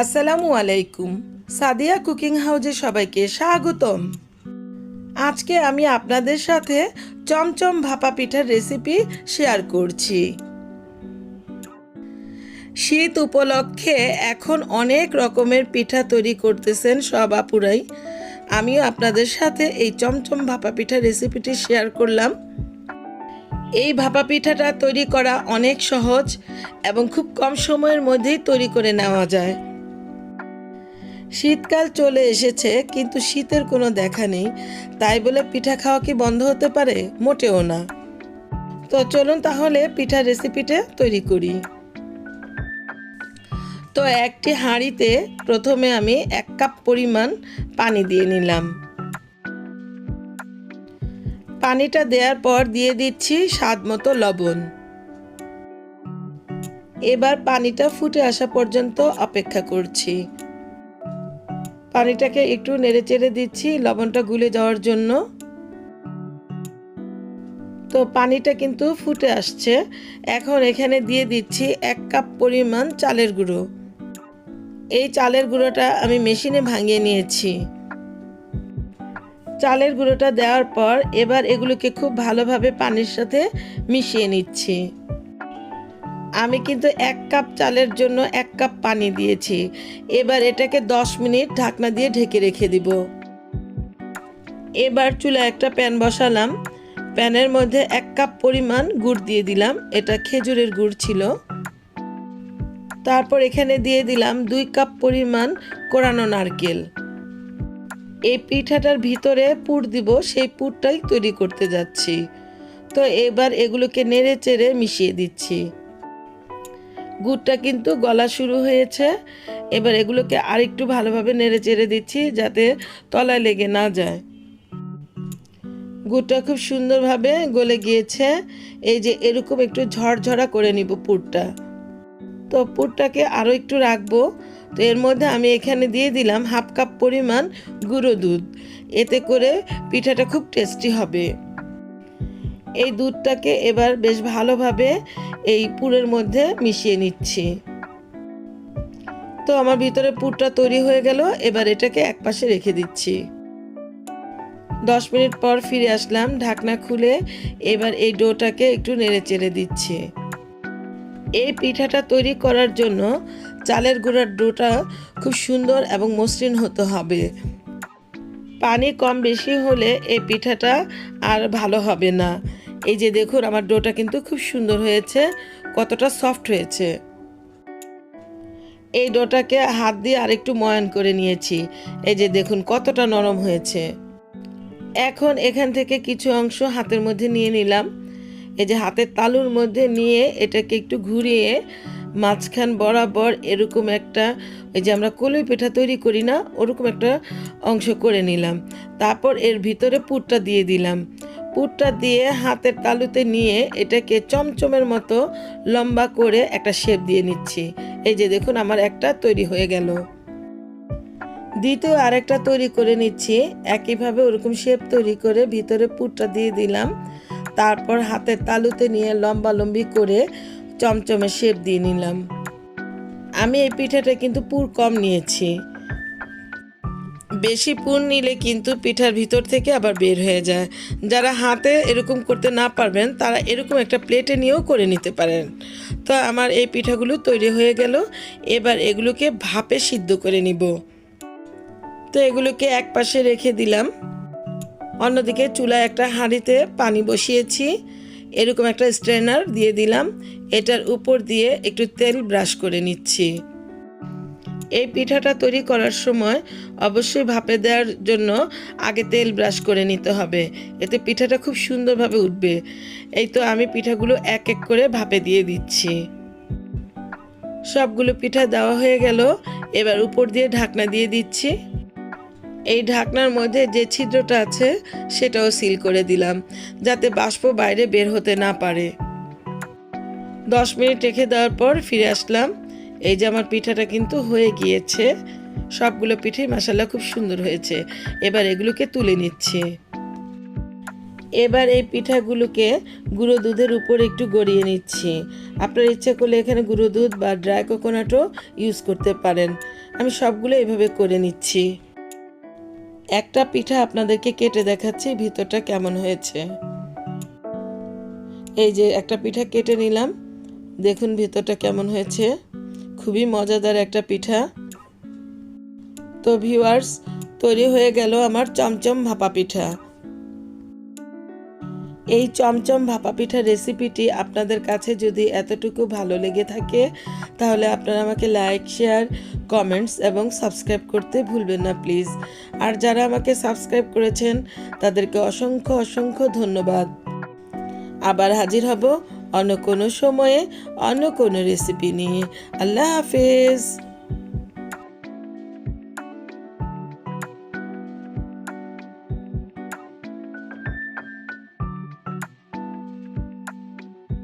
আসসালামু আলাইকুম। সাদিয়া কুকিং হাউজে সবাইকে স্বাগতম। আজকে আমি আপনাদের সাথে চমচম ভাপা পিঠার রেসিপি শেয়ার করছি। শীত উপলক্ষে এখন অনেক রকমের পিঠা তৈরি করতেছেন সব আপুরাই। আমিও আপনাদের সাথে এই চমচম ভাপা পিঠার রেসিপিটি শেয়ার করলাম। এই ভাপা পিঠাটা তৈরি করা অনেক সহজ এবং খুব কম সময়ের মধ্যেই তৈরি করে নেওয়া যায়। শীতকাল চলে এসেছে, কিন্তু শীতের কোনো দেখা নেই। তাই বলে পিঠা খাওয়া কি বন্ধ হতে পারে? মোটেও না। তো চলুন তাহলে পিঠার রেসিপিটা তৈরি করি। তো একটি হাঁড়িতে প্রথমে আমি এক কাপ পরিমাণ পানি দিয়ে নিলাম। পানিটা দেওয়ার পর দিয়ে দিচ্ছি স্বাদ মতো লবণ। এবার পানিটা ফুটে আসা পর্যন্ত অপেক্ষা করছি। পানিটাকে একটু নেড়ে চেড়ে দিচ্ছি, লবণটা গুলে যাওয়ার জন্য। তো পানিটা কিন্তু ফুটে আসছে। এখন এখানে দিয়ে দিচ্ছি এক কাপ পরিমাণ চালের গুঁড়ো। এই চালের গুঁড়োটা আমি মেশিনে ভাঙিয়ে নিয়েছি। চালের গুঁড়োটা দেওয়ার পর এবার এগুলোকে খুব ভালোভাবে পানির সাথে মিশিয়ে নিচ্ছি। আমি কিন্তু এক কাপ চালের জন্য এক কাপ পানি দিয়েছি। এবার এটাকে দশ মিনিট ঢাকনা দিয়ে ঢেকে রেখে দিব। এবার চুলা একটা প্যান বসালাম। প্যানের মধ্যে এক কাপ পরিমাণ গুড় দিয়ে দিলাম। এটা খেজুরের গুড় ছিল। তারপর এখানে দিয়ে দিলাম দুই কাপ পরিমাণ কোরানো নারকেল। এই পিঠাটার ভিতরে পুর দিব, সেই পুরটাই তৈরি করতে যাচ্ছি। তো এবার এগুলোকে নেড়ে চেড়ে মিশিয়ে দিচ্ছি। গুড়টা কিন্তু গলা শুরু হয়েছে। এবার এগুলোকে আরেকটু ভালোভাবে নেড়ে চেড়ে দিচ্ছি যাতে তলায় লেগে না যায়। গুড়টা খুব সুন্দরভাবে গলে গিয়েছে। এই যে এরকম একটু ঝরঝরা করে নিব পুরটা। তো পুরটাকে আরও একটু রাখব। তো এর মধ্যে আমি এখানে দিয়ে দিলাম হাফ কাপ পরিমাণ গুঁড়ো দুধ। এতে করে পিঠাটা খুব টেস্টি হবে। এই দুধটাকে এবার বেশ ভালোভাবে এই পুরের মধ্যে মিশিয়ে নিচ্ছি। তো আমার ভিতরে পুরটা তৈরি হয়ে গেল, এবার এটাকে একপাশে রেখে দিচ্ছি। দশ মিনিট পর ফিরে আসলাম ঢাকনা খুলে, এবার এই ডোটাকে একটু নেড়ে চেড়ে দিচ্ছি। এই পিঠাটা তৈরি করার জন্য চালের গুঁড়ার ডোটা খুব সুন্দর এবং মসৃণ হতে হবে। পানি কম বেশি হলে এই পিঠাটা আর ভালো হবে না। এই যে দেখুন, আমার ডোটা কিন্তু খুব সুন্দর হয়েছে, কতটা সফট হয়েছে। এই ডোটাকে হাত দিয়ে আরেকটু ময়ান করে নিয়েছি। এই যে দেখুন, কতটা নরম হয়েছে। এখন এখান থেকে কিছু অংশ হাতের মধ্যে নিয়ে নিলাম। এই যে হাতের তালুর মধ্যে নিয়ে এটাকে একটু ঘুরিয়ে মাঝখান বরাবর এরকম একটা ওই যে আমরা কলই পিঠা তৈরি করি না, ওরকম একটা অংশ করে নিলাম। তারপর এর ভিতরে পুরটা দিয়ে দিলাম। পুরটা দিয়ে হাতের তালুতে নিয়ে এটাকে চমচমের মতো লম্বা করে একটা শেপ দিয়ে নিচ্ছি। এই যে দেখুন, আমার একটা তৈরি হয়ে গেল। দ্বিতীয় আরেকটা তৈরি করে নিচ্ছি। একইভাবে ওরকম শেপ তৈরি করে ভিতরে পুরটা দিয়ে দিলাম। তারপর হাতের তালুতে নিয়ে লম্বা লম্বি করে চমচমে শেপ দিয়ে নিলাম। আমি এই পিঠাটা কিন্তু পুর কম নিয়েছি। বেশি পুর নিলে কিন্তু পিঠার ভিতর থেকে আবার বের হয়ে যায়। যারা হাতে এরকম করতে না পারবেন, তারা এরকম একটা প্লেটে নিয়েও করে নিতে পারেন। তো আমার এই পিঠাগুলো তৈরি হয়ে গেল। এবার এগুলোকে ভাপে সিদ্ধ করে নিব। তো এগুলোকে এক পাশে রেখে দিলাম। অন্যদিকে চুলায় একটা হাঁড়িতে পানি বসিয়েছি। এরকম একটা স্ট্রেনার দিয়ে দিলাম। এটার উপর দিয়ে একটু তেল ব্রাশ করে নিচ্ছি। এই পিঠাটা তৈরি করার সময় অবশ্যই ভাপে দেওয়ার জন্য আগে তেল ব্রাশ করে নিতে হবে। এতে পিঠাটা খুব সুন্দরভাবে উঠবে। এই তো আমি পিঠাগুলো এক এক করে ভাপে দিয়ে দিচ্ছি। সবগুলো পিঠা দেওয়া হয়ে গেল। এবার উপর দিয়ে ঢাকনা দিয়ে দিচ্ছি। এই ঢাকনার মধ্যে যে ছিদ্রটা আছে, সেটাও সিল করে দিলাম, যাতে বাষ্প বাইরে বের হতে না পারে। দশ মিনিট রেখে দেওয়ার পর ফিরে আসলাম। এই যে আমার পিঠাটা কিন্তু হয়ে গিয়েছে। সবগুলো পিঠে মশালা খুব সুন্দর হয়েছে। এবার এগুলোকে তুলে নিচ্ছি। এবার এই পিঠাগুলোকে গুঁড়ো দুধের উপর একটু গড়িয়ে নিচ্ছি। আপনার ইচ্ছা করলে এখানে গুঁড়ো দুধ বা ড্রাই কোকোনাটও ইউজ করতে পারেন। আমি সবগুলো এভাবে করে নিচ্ছি। একটা পিঠা আপনাদেরকে কেটে দেখাচ্ছি, ভিতরটা কেমন হয়েছে। এই যে একটা পিঠা কেটে নিলাম। দেখুন ভিতরটা কেমন হয়েছে। খুবই মজাদার একটা পিঠা। তো ভিউয়ার্স তৈরি হয়ে গেল আমার চমচম ভাপা পিঠা। এই চমচম ভাপা পিঠার রেসিপিটি আপনাদের কাছে যদি এতটুকু ভালো লেগে থাকে, তাহলে আপনারা আমাকে লাইক শেয়ার কমেন্টস এবং সাবস্ক্রাইব করতে ভুলবেন না প্লিজ আর যারা আমাকে সাবস্ক্রাইব করেছেন, তাদেরকে অসংখ্য অসংখ্য ধন্যবাদ। আবার হাজির হব অন্য কোনো সময়ে অন্য কোনো রেসিপি নিয়ে। আল্লাহ হাফেজ।